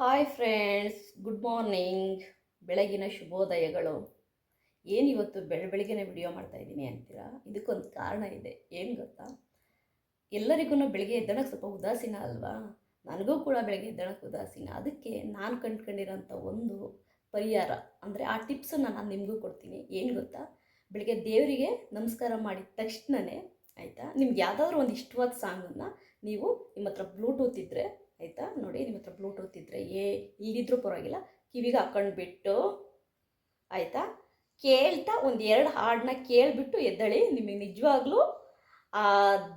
Hi friends, good morning. ಬೆಳಗಿನ ಶುಭೋದಯಗಳು. ಏನಿವತ್ತು ಬೆಳ, ಬೆಳಗ್ಗೆನೇ ವಿಡಿಯೋ ಮಾಡ್ತಾ ಇದ್ದೀನಿ ಅಂತೀರಾ? ಇದಕ್ಕೊಂದು ಕಾರಣ ಇದೆ. ಏನು ಗೊತ್ತಾ? ಎಲ್ಲರಿಗೂ ಬೆಳಗ್ಗೆ ಎದ್ದಣಕ್ಕೆ ಸ್ವಲ್ಪ ಉದಾಸೀನ ಅಲ್ವಾ? ನನಗೂ ಕೂಡ ಬೆಳಗ್ಗೆ ಎದ್ದಣಕ್ಕೆ ಉದಾಸೀನ. ಅದಕ್ಕೆ ನಾನು ಕಂಡ್ಕೊಂಡಿರೋಂಥ ಒಂದು ಪರಿಹಾರ, ಅಂದರೆ ಆ ಟಿಪ್ಸನ್ನು ನಾನು ನಿಮಗೂ ಕೊಡ್ತೀನಿ. ಏನು ಗೊತ್ತಾ? ಬೆಳಗ್ಗೆ ದೇವರಿಗೆ ನಮಸ್ಕಾರ ಮಾಡಿದ ತಕ್ಷಣವೇ ಆಯಿತಾ? ನಿಮ್ಗೆ ಯಾವುದಾದ್ರೂ ಒಂದು ಇಷ್ಟವಾದ ಸಾಂಗನ್ನು ನೀವು ನಿಮ್ಮ ಹತ್ರ ಬ್ಲೂಟೂತ್ ಇದ್ದರೆ ಆಯಿತಾ? ನೋಡಿ, ನಿಮ್ಮ ಹತ್ರ ಬ್ಲೂಟೂತ್ ಇದ್ದರೆ ಏ ಇಲ್ಲಿದ್ರೂ ಪರವಾಗಿಲ್ಲ. ಕಿವಿಗೆ ಹಾಕೊಂಡ್ಬಿಟ್ಟು, ಆಯಿತಾ? ಕೇಳ್ತಾ ಒಂದು ಎರಡು ಹಾಡನ್ನ ಕೇಳಿಬಿಟ್ಟು ಎದ್ದಳಿ ನಿಮಗೆ ನಿಜವಾಗ್ಲೂ ಆ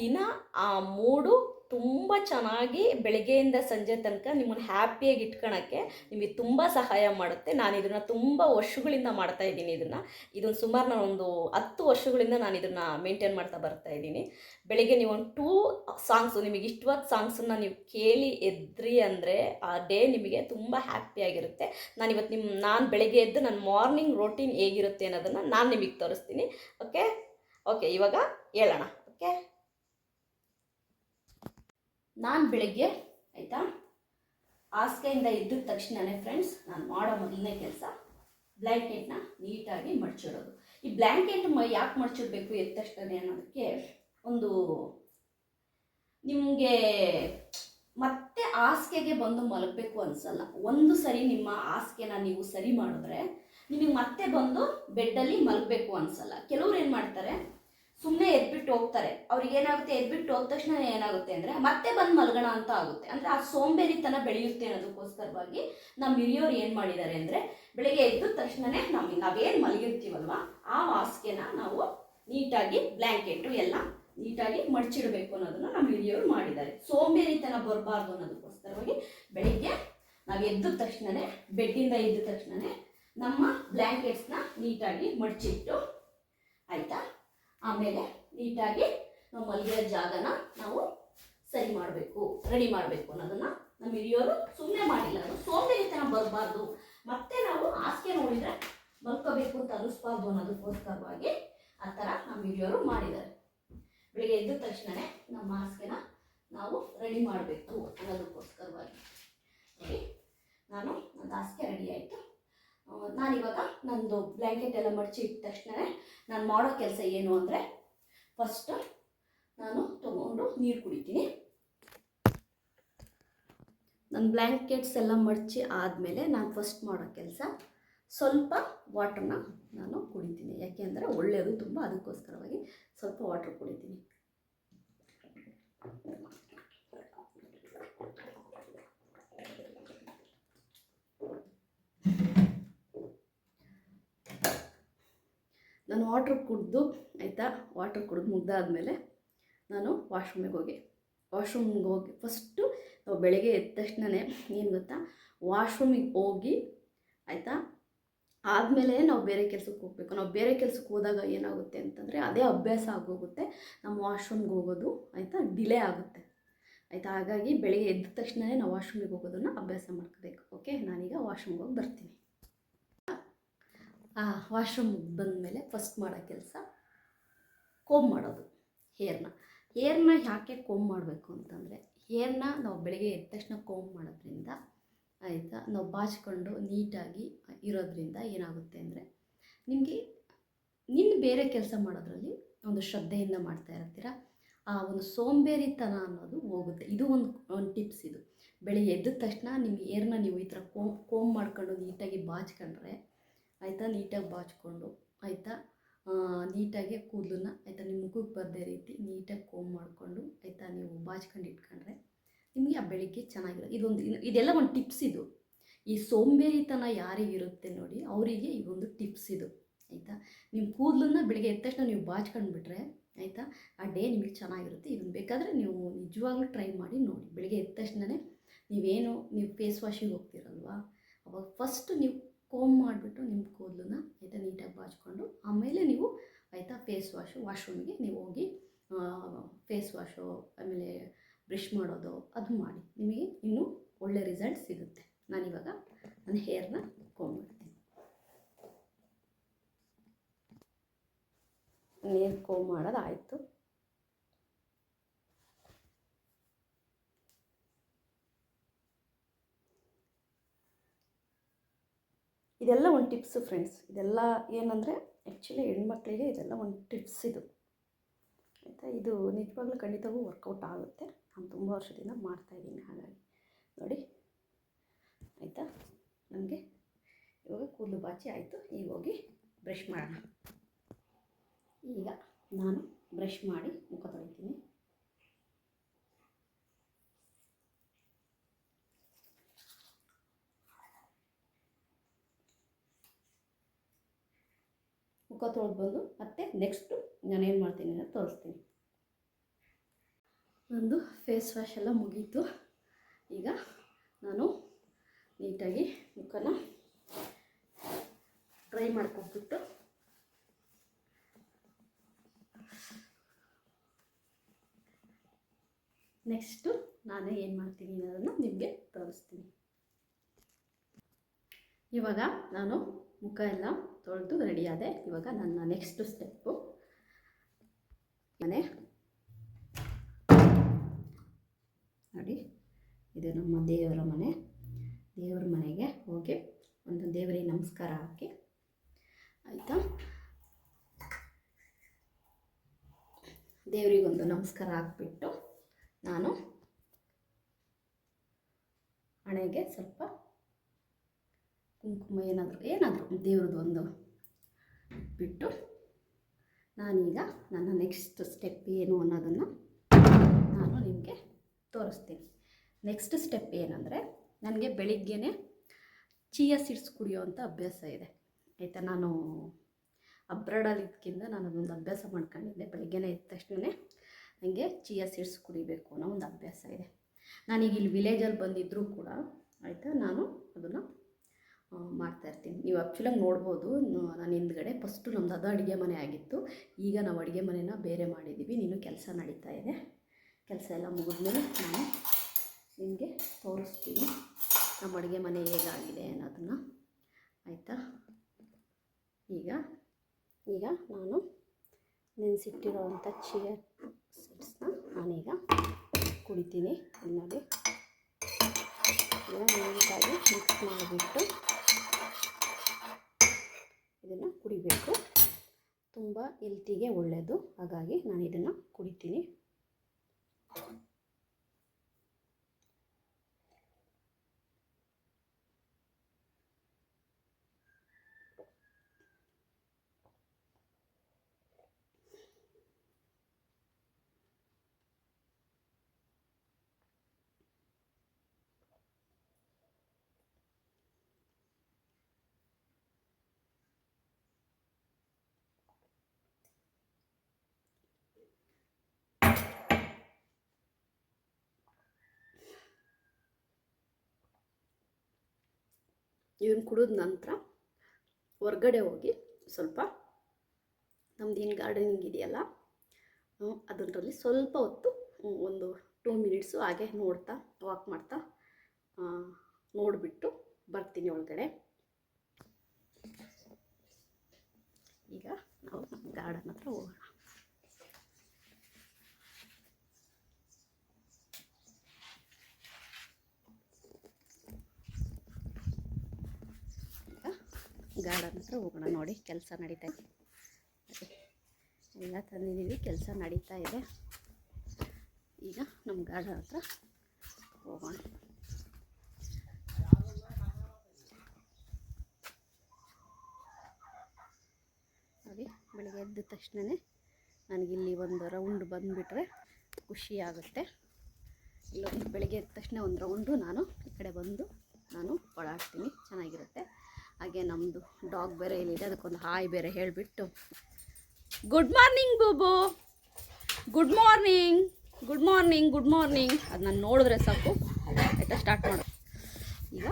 ದಿನ ಆ ಮೂಡು ತುಂಬ ಚೆನ್ನಾಗಿ ಬೆಳಗ್ಗೆಯಿಂದ ಸಂಜೆ ತನಕ ನಿಮ್ಮನ್ನು ಹ್ಯಾಪಿಯಾಗಿ ಇಟ್ಕೊಳಕ್ಕೆ ನಿಮಗೆ ತುಂಬ ಸಹಾಯ ಮಾಡುತ್ತೆ. ನಾನು ಇದನ್ನು ತುಂಬ ವರ್ಷಗಳಿಂದ ಮಾಡ್ತಾ ಇದ್ದೀನಿ ಇದನ್ನು. ಇದೊಂದು ಸುಮಾರು ನಾನು ಒಂದು ಹತ್ತು ವರ್ಷಗಳಿಂದ ನಾನು ಇದನ್ನು ಮೇಂಟೈನ್ ಮಾಡ್ತಾ ಬರ್ತಾ ಇದ್ದೀನಿ. ಬೆಳಗ್ಗೆ ನೀವು ಒಂದು ಟೂ ಸಾಂಗ್ಸು ನಿಮಗೆ ಇಷ್ಟವಾದ ಸಾಂಗ್ಸನ್ನು ನೀವು ಕೇಳಿ ಎದ್ರಿ ಅಂದರೆ ಆ ಡೇ ನಿಮಗೆ ತುಂಬ ಹ್ಯಾಪಿಯಾಗಿರುತ್ತೆ ನಾನು ಇವತ್ತು ನಿಮ್ಮ ನಾನು ಬೆಳಗ್ಗೆ ಎದ್ದು ನನ್ನ ಮಾರ್ನಿಂಗ್ ರೋಟೀನ್ ಹೇಗಿರುತ್ತೆ ಅನ್ನೋದನ್ನು ನಾನು ನಿಮಗೆ ತೋರಿಸ್ತೀನಿ. ಓಕೆ ಓಕೆ ಇವಾಗ ಹೇಳೋಣ. ಓಕೆ? ನಾನು ಬೆಳಗ್ಗೆ, ಆಯಿತಾ? ಹಾಸಿಗೆಯಿಂದ ಎದ್ದ ತಕ್ಷಣನೇ ಫ್ರೆಂಡ್ಸ್ ನಾನು ಮಾಡೋ ಮೊದಲನೇ ಕೆಲಸ ಬ್ಲ್ಯಾಂಕೆಟ್ನ ನೀಟಾಗಿ ಮಡ್ಚಿಡೋದು. ಈ ಬ್ಲ್ಯಾಂಕೆಟ್ ಮ ಯಾಕೆ ಮಡ್ಚಿಡ್ಬೇಕು ಎದ್ದ ತಕ್ಷಣ ಅನ್ನೋದಕ್ಕೆ ಒಂದು ನಿಮಗೆ ಮತ್ತೆ ಹಾಸಿಗೆಗೆ ಬಂದು ಮಲಗಬೇಕು ಅನ್ಸಲ್ಲ. ಒಂದು ಸರಿ ನಿಮ್ಮ ಹಾಸಿಗೆನ ನೀವು ಸರಿ ಮಾಡಿದ್ರೆ ನಿಮಗೆ ಮತ್ತೆ ಬಂದು ಬೆಡ್ಡಲ್ಲಿ ಮಲಗಬೇಕು ಅನ್ಸಲ್ಲ. ಕೆಲವ್ರು ಏನು ಮಾಡ್ತಾರೆ ಸುಮ್ಮನೆ ಎದ್ಬಿಟ್ಟು ಹೋಗ್ತಾರೆ. ಅವ್ರಿಗೆ ಏನಾಗುತ್ತೆ? ಎದ್ಬಿಟ್ಟು ಹೋದ ತಕ್ಷಣ ಏನಾಗುತ್ತೆ ಅಂದರೆ, ಮತ್ತೆ ಬಂದು ಮಲಗೋಣ ಅಂತ ಆಗುತ್ತೆ. ಅಂದರೆ ಆ ಸೋಂಬೇರಿತನ ಬೆಳೆಯುತ್ತೆ ಅನ್ನೋದಕ್ಕೋಸ್ಕರವಾಗಿ ನಮ್ಮ ಹಿರಿಯೋರು ಏನು ಮಾಡಿದ್ದಾರೆ ಅಂದರೆ, ಬೆಳಿಗ್ಗೆ ಎದ್ದ ತಕ್ಷಣನೇ ನಮಗೆ ನಾವೇನು ಮಲಗಿರ್ತೀವಲ್ವ, ಆ ಹಾಸಿಗೆನ ನಾವು ನೀಟಾಗಿ ಬ್ಲ್ಯಾಂಕೆಟು ಎಲ್ಲ ನೀಟಾಗಿ ಮಡಚಿಡಬೇಕು ಅನ್ನೋದನ್ನು ನಮ್ಮ ಹಿರಿಯವರು ಮಾಡಿದ್ದಾರೆ. ಸೋಂಬೇರಿತನ ಬರಬಾರ್ದು ಅನ್ನೋದಕ್ಕೋಸ್ಕರವಾಗಿ ಬೆಳಿಗ್ಗೆ ನಾವು ಎದ್ದ ತಕ್ಷಣನೇ, ಬೆಡ್ಡಿಂದ ಎದ್ದ ತಕ್ಷಣನೇ ನಮ್ಮ ಬ್ಲ್ಯಾಂಕೆಟ್ಸ್ನ ನೀಟಾಗಿ ಮಡಚಿಟ್ಟು ಆಮೇಲೆ ನೀಟಾಗಿ ನಾವು ಮಲಗಿರೋ ಜಾಗನ ನಾವು ಸರಿ ಮಾಡಬೇಕು, ರೆಡಿ ಮಾಡಬೇಕು ಅನ್ನೋದನ್ನು ನಮ್ಮ ಹಿರಿಯೋರು ಸುಮ್ಮನೆ ಮಾಡಿಲ್ಲ. ಅದು ಸೋಂಬೇರಿತನ ಬರಬಾರ್ದು. ಮತ್ತೆ ನಾವು ಹಾಸಿಗೆ ನೋಡಿದರೆ ಮಲ್ಕೋಬೇಕು ಅಂತ ಅನಿಸ್ಬಾರ್ದು ಅನ್ನೋದಕ್ಕೋಸ್ಕರವಾಗಿ ಆ ಥರ ನಮ್ಮ ಹಿರಿಯವರು ಮಾಡಿದ್ದಾರೆ. ಬೆಳಿಗ್ಗೆ ಎದ್ದ ತಕ್ಷಣವೇ ನಮ್ಮ ಹಾಸಿಗೆನ ನಾವು ರೆಡಿ ಮಾಡಬೇಕು ಅನ್ನೋದಕ್ಕೋಸ್ಕರವಾಗಿ. ನಾನು ನನ್ನ ಹಾಸಿಗೆ ರೆಡಿ ಆಯಿತು. ನಾನಿವಾಗ ನಂದು ಬ್ಲ್ಯಾಂಕೆಟ್ ಎಲ್ಲ ಮಡಚಿ ಇಟ್ಟ ತಕ್ಷಣ ನಾನು ಮಾಡೋ ಕೆಲಸ ಏನು ಅಂದರೆ ಫಸ್ಟ್ ನಾನು ತಗೊಂಡು ನೀರು ಕುಡಿತೀನಿ. ನನ್ನ ಬ್ಲ್ಯಾಂಕೆಟ್ಸ್ ಎಲ್ಲ ಮಡಚಿ ಆದಮೇಲೆ ನಾನು ಫಸ್ಟ್ ಮಾಡೋ ಕೆಲಸ ಸ್ವಲ್ಪ ವಾಟ್ರನ್ನ ನಾನು ಕುಡಿತೀನಿ. ಯಾಕೆಂದರೆ ಒಳ್ಳೆಯದು ತುಂಬ ಅದಕ್ಕೋಸ್ಕರವಾಗಿ ಸ್ವಲ್ಪ ವಾಟ್ರ್ ಕುಡಿತೀನಿ. ನಾನು ವಾಟ್ರ್ ಕುಡಿದು, ಆಯಿತಾ? ವಾಟ್ರ್ ಕುಡಿದು ಮುಗ್ದಾದಮೇಲೆ ನಾನು ವಾಶ್ರೂಮಿಗೆ ಹೋಗಿ. ವಾಶ್ರೂಮ್ಗೆ ಹೋಗಿ ಫಸ್ಟು ನಾವು ಬೆಳಗ್ಗೆ ಎದ್ದ ತಕ್ಷಣವೇ ಏನು ಗೊತ್ತಾ? ವಾಶ್ರೂಮಿಗೆ ಹೋಗಿ, ಆಯಿತಾ? ಆದಮೇಲೆ ನಾವು ಬೇರೆ ಕೆಲಸಕ್ಕೆ ಹೋಗಬೇಕು. ನಾವು ಬೇರೆ ಕೆಲಸಕ್ಕೆ ಹೋದಾಗ ಏನಾಗುತ್ತೆ ಅಂತಂದರೆ ಅದೇ ಅಭ್ಯಾಸ ಆಗೋಗುತ್ತೆ. ನಮ್ಮ ವಾಶ್ರೂಮ್ಗೆ ಹೋಗೋದು, ಆಯಿತಾ? ಡಿಲೇ ಆಗುತ್ತೆ. ಆಯಿತಾ? ಹಾಗಾಗಿ ಬೆಳಗ್ಗೆ ಎದ್ದ ತಕ್ಷಣವೇ ನಾವು ವಾಶ್ರೂಮಿಗೆ ಹೋಗೋದನ್ನು ಅಭ್ಯಾಸ ಮಾಡ್ಕೋಬೇಕು. ಓಕೆ ನಾನೀಗ ವಾಶ್ರೂಮ್ಗೆ ಹೋಗಿ ಬರ್ತೀನಿ. ವಾಶ್ರೂಮ್ ಬಂದಮೇಲೆ ಫಸ್ಟ್ ಮಾಡೋ ಕೆಲಸ ಕೋಮ್ ಮಾಡೋದು, ಹೇರ್ನ. ಹೇರ್ನ ಯಾಕೆ ಕೋಮ್ ಮಾಡಬೇಕು ಅಂತಂದರೆ, ಹೇರ್ನ ನಾವು ಬೆಳಗ್ಗೆ ಎದ್ದ ತಕ್ಷಣ ಕೋಮ್ ಮಾಡೋದ್ರಿಂದ ಆಯಿತಾ, ನಾವು ಬಾಚ್ಕೊಂಡು ನೀಟಾಗಿ ಇರೋದ್ರಿಂದ ಏನಾಗುತ್ತೆ ಅಂದರೆ, ನಿಮಗೆ ನಿನ್ನ ಬೇರೆ ಕೆಲಸ ಮಾಡೋದ್ರಲ್ಲಿ ಒಂದು ಶ್ರದ್ಧೆಯಿಂದ ಮಾಡ್ತಾ ಇರ್ತೀರ? ಆ ಒಂದು ಸೋಂಬೇರಿತನ ಅನ್ನೋದು ಹೋಗುತ್ತೆ. ಇದು ಒಂದು ಒಂದು ಟಿಪ್ಸ್ ಇದು. ಬೆಳಿಗ್ಗೆ ಎದ್ದ ತಕ್ಷಣ ನಿಮ್ಮ ಏರ್ನ ನೀವು ಈ ಥರ ಕೋಮ್ ಕೋಮ್ ಮಾಡ್ಕೊಂಡು ನೀಟಾಗಿ ಬಾಚ್ಕೊಂಡ್ರೆ ಆಯಿತಾ? ನೀಟಾಗಿ ಬಾಚ್ಕೊಂಡು, ಆಯಿತಾ? ನೀಟಾಗಿ ಕೂದಲನ್ನ, ಆಯಿತಾ? ನಿಮ್ಮ ಮುಖಕ್ಕೆ ಬರದೇ ರೀತಿ ನೀಟಾಗಿ ಕೋಮ್ ಮಾಡಿಕೊಂಡು, ಆಯಿತಾ? ನೀವು ಬಾಚ್ಕೊಂಡು ಇಟ್ಕೊಂಡ್ರೆ ನಿಮಗೆ ಆ ಬೆಳಿಗ್ಗೆ ಚೆನ್ನಾಗಿರೋ ಇದೊಂದು ಇದೆಲ್ಲ ಒಂದು ಟಿಪ್ಸ್ ಇದು. ಈ ಸೋಂಬೇರಿತನ ಯಾರಿಗಿರುತ್ತೆ ನೋಡಿ, ಅವರಿಗೆ ಇದೊಂದು ಟಿಪ್ಸ್ ಇದು, ಆಯಿತಾ? ನಿಮ್ಮ ಕೂದಲನ್ನ ಬೆಳಿಗ್ಗೆ ಎದ್ದ ತಕ್ಷಣ ನೀವು ಬಾಚ್ಕೊಂಡ್ಬಿಟ್ರೆ ಆಯಿತಾ? ಆ ಡೇ ನಿಮಗೆ ಚೆನ್ನಾಗಿರುತ್ತೆ. ಇದನ್ನು ಬೇಕಾದರೆ ನೀವು ನಿಜವಾಗ್ಲೂ ಟ್ರೈ ಮಾಡಿ ನೋಡಿ. ಬೆಳಿಗ್ಗೆ ಎದ್ದ ತಕ್ಷಣವೇ ನೀವೇನು, ನೀವು ಫೇಸ್ ವಾಷಿಗೆ ಹೋಗ್ತೀರಲ್ವಾ? ಅವಾಗ ಫಸ್ಟ್ ನೀವು ಕೋಮ್ ಮಾಡಿಬಿಟ್ಟು ನಿಮ್ಮ ಕೂದಲನ್ನ ಆಯಿತಾ ನೀಟಾಗಿ ಬಾಚ್ಕೊಂಡು, ಆಮೇಲೆ ನೀವು ಆಯಿತಾ ಫೇಸ್ ವಾಶ್ ವಾಶ್ರೂಮಿಗೆ ನೀವು ಹೋಗಿ ಫೇಸ್ ವಾಶು ಆಮೇಲೆ ಬ್ರಷ್ ಮಾಡೋದು ಅದು ಮಾಡಿ. ನಿಮಗೆ ಇನ್ನೂ ಒಳ್ಳೆ ರಿಸಲ್ಟ್ ಸಿಗುತ್ತೆ. ನಾನಿವಾಗ ನನ್ನ ಹೇರ್ನ ಕೋಮ್ ಮಾಡ್ತೀನಿ. ಹೇರ್ ಕೋಮ್ ಮಾಡೋದು ಆಯಿತು ಇದೆಲ್ಲ ಒಂದು ಟಿಪ್ಸು ಫ್ರೆಂಡ್ಸ್. ಇದೆಲ್ಲ ಏನಂದರೆ ಆ್ಯಕ್ಚುಲಿ ಹೆಣ್ಮಕ್ಳಿಗೆ ಇದೆಲ್ಲ ಒಂದು ಟಿಪ್ಸ್ ಇದು. ಆಯಿತಾ? ಇದು ನಿಜವಾಗ್ಲೂ ಖಂಡಿತವೂ ವರ್ಕೌಟ್ ಆಗುತ್ತೆ. ನಾನು ತುಂಬ ವರ್ಷದಿಂದ ಮಾಡ್ತಾಯಿದ್ದೀನಿ ಹಾಗಾಗಿ. ನೋಡಿ. ಆಯಿತಾ? ನನಗೆ ಇವಾಗ ಕೂದಲು ಬಾಚಿ ಆಯಿತು. ಈಗ ಹೋಗಿ ಬ್ರಷ್ ಮಾಡೋಣ. ಈಗ ನಾನು ಬ್ರಷ್ ಮಾಡಿ ಮುಖ ತೊಳಿತೀನಿ. ಮುಖ ತೊಳೆದು ಬಂದು ಮತ್ತೆ ನೆಕ್ಸ್ಟು ಏನು ಮಾಡ್ತೀನಿ ಅಂತ ತೋರಿಸ್ತೀನಿ. ನಂದು ಫೇಸ್ ವಾಶ್ ಎಲ್ಲ ಮುಗೀತು. ಈಗ ನಾನು ನೀಟಾಗಿ ಮುಖನ ಡ್ರೈ ಮಾಡ್ಕೊಟ್ಬಿಟ್ಟು ನೆಕ್ಸ್ಟು ನಾನು ಏನು ಮಾಡ್ತೀನಿ ಅನ್ನೋದನ್ನು ನಿಮಗೆ ತೋರಿಸ್ತೀನಿ. ಇವಾಗ ನಾನು ಮುಖ ಎಲ್ಲ ತೊಳೆದು ರೆಡಿಯಾದೆ ಇವಾಗ ನನ್ನ ನೆಕ್ಸ್ಟ್ ಸ್ಟೆಪ್ಪು ಮನೆ. ನೋಡಿ, ಇದು ನಮ್ಮ ದೇವರ ಮನೆ. ದೇವರ ಮನೆಗೆ ಹೋಗಿ ಒಂದು ದೇವರಿಗೆ ನಮಸ್ಕಾರ ಹಾಕಿ. ಆಯಿತಾ? ದೇವರಿಗೊಂದು ನಮಸ್ಕಾರ ಹಾಕ್ಬಿಟ್ಟು ನಾನು ಹಣೆಗೆ ಸ್ವಲ್ಪ ಕುಂಕುಮ ಏನಾದರೂ ಏನಾದರೂ ದೇವ್ರದ್ದು ಒಂದು ಬಿಟ್ಟು ನಾನೀಗ ನನ್ನ ನೆಕ್ಸ್ಟ್ ಸ್ಟೆಪ್ ಏನು ಅನ್ನೋದನ್ನು ನಾನು ನಿಮಗೆ ತೋರಿಸ್ತೀನಿ. ನೆಕ್ಸ್ಟ್ ಸ್ಟೆಪ್ ಏನಂದರೆ ನನಗೆ ಬೆಳಿಗ್ಗೆನೇ ಚೀಯ ಸೀಡ್ಸ್ ಅಂತ ಅಭ್ಯಾಸ ಇದೆ. ಆಯಿತಾ, ನಾನು ಅಬ್ರಾಡಲ್ಲಿದ್ದಕ್ಕಿಂತ ನಾನು ಅದೊಂದು ಅಭ್ಯಾಸ ಮಾಡ್ಕೊಂಡಿದ್ದೆ. ಬೆಳಗ್ಗೆನೇ ಎದ್ದ ತಕ್ಷಣ ನನಗೆ ಚೀಯ ಸೀಡ್ಸ್ ಕುಡಿಬೇಕು ಅನ್ನೋ ಒಂದು ಅಭ್ಯಾಸ ಇದೆ. ನಾನೀಗ ಇಲ್ಲಿ ವಿಲೇಜಲ್ಲಿ ಬಂದಿದ್ದರೂ ಕೂಡ, ಆಯಿತಾ, ನಾನು ಅದನ್ನು ಮಾಡ್ತಾಯಿರ್ತೀನಿ ನೀವು ಆ್ಯಕ್ಚುಲಾಗಿ ನೋಡ್ಬೋದು. ನಾನು ಹಿಂದ್ಗಡೆ ಫಸ್ಟು ನಮ್ಮದು ಅದು ಅಡುಗೆ ಮನೆ ಆಗಿತ್ತು. ಈಗ ನಾವು ಅಡುಗೆ ಮನೆನ ಬೇರೆ ಮಾಡಿದ್ದೀವಿ ನೀನು ಕೆಲಸ ನಡೀತಾ ಇದೆ. ಕೆಲಸ ಎಲ್ಲ ಮುಗಿದ್ಮೇಲೆ ನಾನು ನಿಮಗೆ ತೋರಿಸ್ತೀನಿ. ನಮ್ಮ ಅಡುಗೆ ಮನೆ ಹೇಗಾಗಿದೆ ಅನ್ನೋದನ್ನು. ಆಯಿತಾ? ಈಗ ಈಗ ನಾನು ನೆನೆಸಿಟ್ಟಿರೋವಂಥ ಚಿಯ ಸೀಡ್ಸ್ನ ನಾನೀಗ ಕುಡಿತೀನಿ. ನೋಡಿ ನೀಟಾಗಿ ಮಿಕ್ಸ್ ಮಾಡಿಬಿಟ್ಟು ಕುಡಿಬೇಕು. ತುಂಬ ಹೆಲ್ತಿಗೆ ಒಳ್ಳೆಯದು ಹಾಗಾಗಿ ನಾನು ಇದನ್ನು ಕುಡಿತೀನಿ. ಇದನ್ನು ಕುಡಿದ ನಂತರ ಹೊರ್ಗಡೆ ಹೋಗಿ ಸ್ವಲ್ಪ ನಮ್ದು ಏನು ಗಾರ್ಡನಿಂಗ್ ಇದೆಯಲ್ಲ ಅದರಲ್ಲಿ ಸ್ವಲ್ಪ ಹೊತ್ತು ಒಂದು ಟೂ ಮಿನಿಟ್ಸು ಹಾಗೆ ನೋಡ್ತಾ ವಾಕ್ ಮಾಡ್ತಾ ನೋಡಿಬಿಟ್ಟು ಬರ್ತೀನಿ ಒಳಗಡೆ. ಈಗ ನಾವು ಗಾರ್ಡನ್ ಹತ್ರ ಹೋಗೋಣ ಈಗ ಗಾರ್ಡನ್ ಹತ್ರ ಹೋಗೋಣ ನೋಡಿ, ಕೆಲಸ ನಡೀತಾ ಇದೆ. ಎಲ್ಲ ತಂದಿದ್ದೀವಿ, ಕೆಲಸ ನಡೀತಾ ಇದೆ. ಈಗ ನಮ್ಮ ಗಾರ್ಡನ್ ಹತ್ರ ಹೋಗೋಣ. ನೋಡಿ, ಬೆಳಿಗ್ಗೆ ಎದ್ದ ತಕ್ಷಣವೇ ನನಗಿಲ್ಲಿ ಒಂದು ರೌಂಡ್ ಬಂದುಬಿಟ್ರೆ ಖುಷಿ ಆಗುತ್ತೆ. ಇಲ್ಲೊಂದು ಬೆಳಿಗ್ಗೆ ಎದ್ದ ತಕ್ಷಣ ಒಂದು ರೌಂಡು ನಾನು ಈ ಕಡೆ ಬಂದು ನಾನು ಓಡಾಡ್ತೀನಿ. ಚೆನ್ನಾಗಿರುತ್ತೆ. ಹಾಗೆ ನಮ್ಮದು ಡಾಗ್ ಬೇರೆ ಇಲ್ಲಿದೆ ಅದಕ್ಕೊಂದು ಹಾಯ್ ಬೇರೆ ಹೇಳಿಬಿಟ್ಟು. Good morning ಬೂಬು. Good morning good morning good morning ಅದು ನಾನು ನೋಡಿದ್ರೆ ಸಾಕು. ಆಯಿತಾ ಸ್ಟಾರ್ಟ್ ಮಾಡು. ಈಗ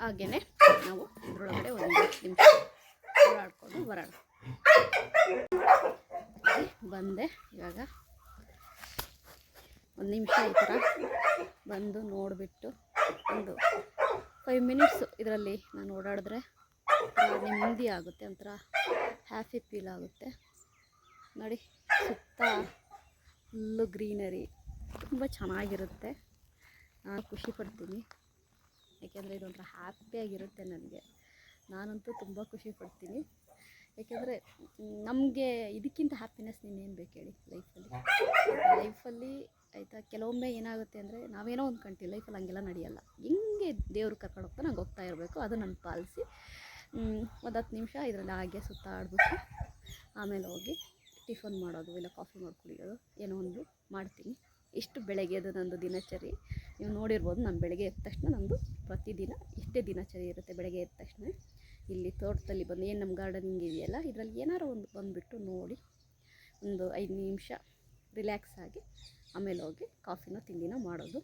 ಹಾಗೆಯೇ ನಾವು ಇದರೊಳಗಡೆ ಒಂದು ನಿಮಿಷ ಓಡಾಡ್ಕೊಂಡು ಬರೋಣ ಹಾಗೆ ಬಂದೆ ಇವಾಗ ಒಂದು ನಿಮಿಷ ಈ ಥರ ಬಂದು ನೋಡಿಬಿಟ್ಟು ಒಂದು ಫೈವ್ ಮಿನಿಟ್ಸು ಇದರಲ್ಲಿ ನಾನು ಓಡಾಡಿದ್ರೆ ಒಂಥರ ನೆಮ್ಮದಿ ಆಗುತ್ತೆ ಒಂಥರ ಹ್ಯಾಪಿ ಫೀಲ್ ಆಗುತ್ತೆ. ನೋಡಿ, ಸುತ್ತ ಫುಲ್ಲು ಗ್ರೀನರಿ ತುಂಬ ಚೆನ್ನಾಗಿರುತ್ತೆ. ನಾನು ಖುಷಿ ಪಡ್ತೀನಿ. ಯಾಕೆಂದರೆ ಇದೊಂಥರ ಹ್ಯಾಪಿಯಾಗಿರುತ್ತೆ ನನಗೆ. ನಾನಂತೂ ತುಂಬ ಖುಷಿ ಪಡ್ತೀನಿ. ಯಾಕೆಂದರೆ, ನಮಗೆ ಇದಕ್ಕಿಂತ ಹ್ಯಾಪಿನೆಸ್ ನೀನೇನು ಬೇಕು ಹೇಳಿ ಲೈಫಲ್ಲಿ ಲೈಫಲ್ಲಿ ಆಯಿತಾ, ಕೆಲವೊಮ್ಮೆ ಏನಾಗುತ್ತೆ ಅಂದರೆ, ನಾವೇನೋ ಅಂದ್ಕೊಂತೀವಿ ಲೈಫಲ್ಲಿ ಹಂಗೆಲ್ಲ ನಡೆಯಲ್ಲ. ಹೆಂಗೆ ದೇವ್ರಿಗೆ ಕರ್ಕೊಂಡು ಹೋಗ್ತಾ ನಂಗೆ ಹೋಗ್ತಾ ಇರಬೇಕು. ಅದು ನನ್ನ ಪಾಲಿಸಿ. ಒಂದು ಹತ್ತು ನಿಮಿಷ ಇದರಲ್ಲಿ ಹಾಗೆ ಸುತ್ತಾಡ್ಬಿಟ್ಟು ಆಮೇಲೆ ಹೋಗಿ ಟಿಫನ್ ಮಾಡೋದು ಇಲ್ಲ ಕಾಫಿ ಮಾಡಿ ಕುಡಿಯೋದು, ಏನೋ ಒಂದು ಮಾಡ್ತೀನಿ. ಇಷ್ಟು ಬೆಳಗ್ಗೆದು ನಂದು ದಿನಚರಿ. ನೀವು ನೋಡಿರ್ಬೋದು ನಾನು ಬೆಳಗ್ಗೆ ಎದ್ದ ತಕ್ಷಣ ನಂದು ಪ್ರತಿದಿನ ಇಷ್ಟೇ ದಿನಚರಿ ಇರುತ್ತೆ ಬೆಳಗ್ಗೆ ಎದ್ದ ತಕ್ಷಣ. ಇಲ್ಲಿ ತೋಟದಲ್ಲಿ ಬಂದು, ಏನು ನಮ್ಮ ಗಾರ್ಡನಿಂಗ್ ಇದೆಯಲ್ಲ, ಇದರಲ್ಲಿ ಏನಾರು ಒಂದು ಬಂದುಬಿಟ್ಟು ನೋಡಿ, ಒಂದು ಐದು ನಿಮಿಷ ರಿಲ್ಯಾಕ್ಸ್ ಆಗಿ ಆಮೇಲೆ ಹೋಗಿ ಕಾಫಿನ ತಿಂಡಿನ ಮಾಡೋದು.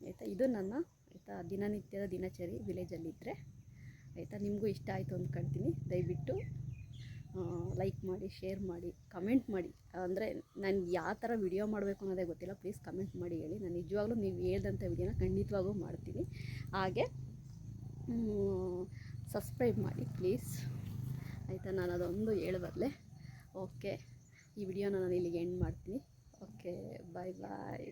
ಆಯಿತಾ? ಇದು ನನ್ನ ಆಯಿತಾ ದಿನನಿತ್ಯದ ದಿನಚರಿ ವಿಲೇಜಲ್ಲಿದ್ದರೆ ಆಯಿತಾ? ನಿಮಗೂ ಇಷ್ಟ ಆಯಿತು ಅಂದ್ಕೊಳ್ತೀನಿ ದಯವಿಟ್ಟು ಲೈಕ್ ಮಾಡಿ ಶೇರ್ ಮಾಡಿ ಕಮೆಂಟ್ ಮಾಡಿ. ಅಂದರೆ ನನಗೆ ಯಾವ ಥರ ವಿಡಿಯೋ ಮಾಡಬೇಕು ಅನ್ನೋದೇ ಗೊತ್ತಿಲ್ಲ. ಪ್ಲೀಸ್ ಕಮೆಂಟ್ ಮಾಡಿ ಹೇಳಿ. ನಾನು ನಿಜವಾಗ್ಲೂ ನೀವು ಹೇಳ್ದಂಥ ವಿಡಿಯೋನ ಖಂಡಿತವಾಗೂ ಮಾಡ್ತೀನಿ. ಹಾಗೆ ಸಬ್ಸ್ಕ್ರೈಬ್ ಮಾಡಿ ಪ್ಲೀಸ್ ಆಯಿತಾ? ನಾನು ಅದೊಂದು ಹೇಳಬಲ್ಲೆ. ಓಕೆ ಈ ವಿಡಿಯೋನ ನಾನು ಇಲ್ಲಿಗೆ ಎಂಡ್ ಮಾಡ್ತೀನಿ. ಓಕೆ ಬಾಯ್ ಬಾಯ್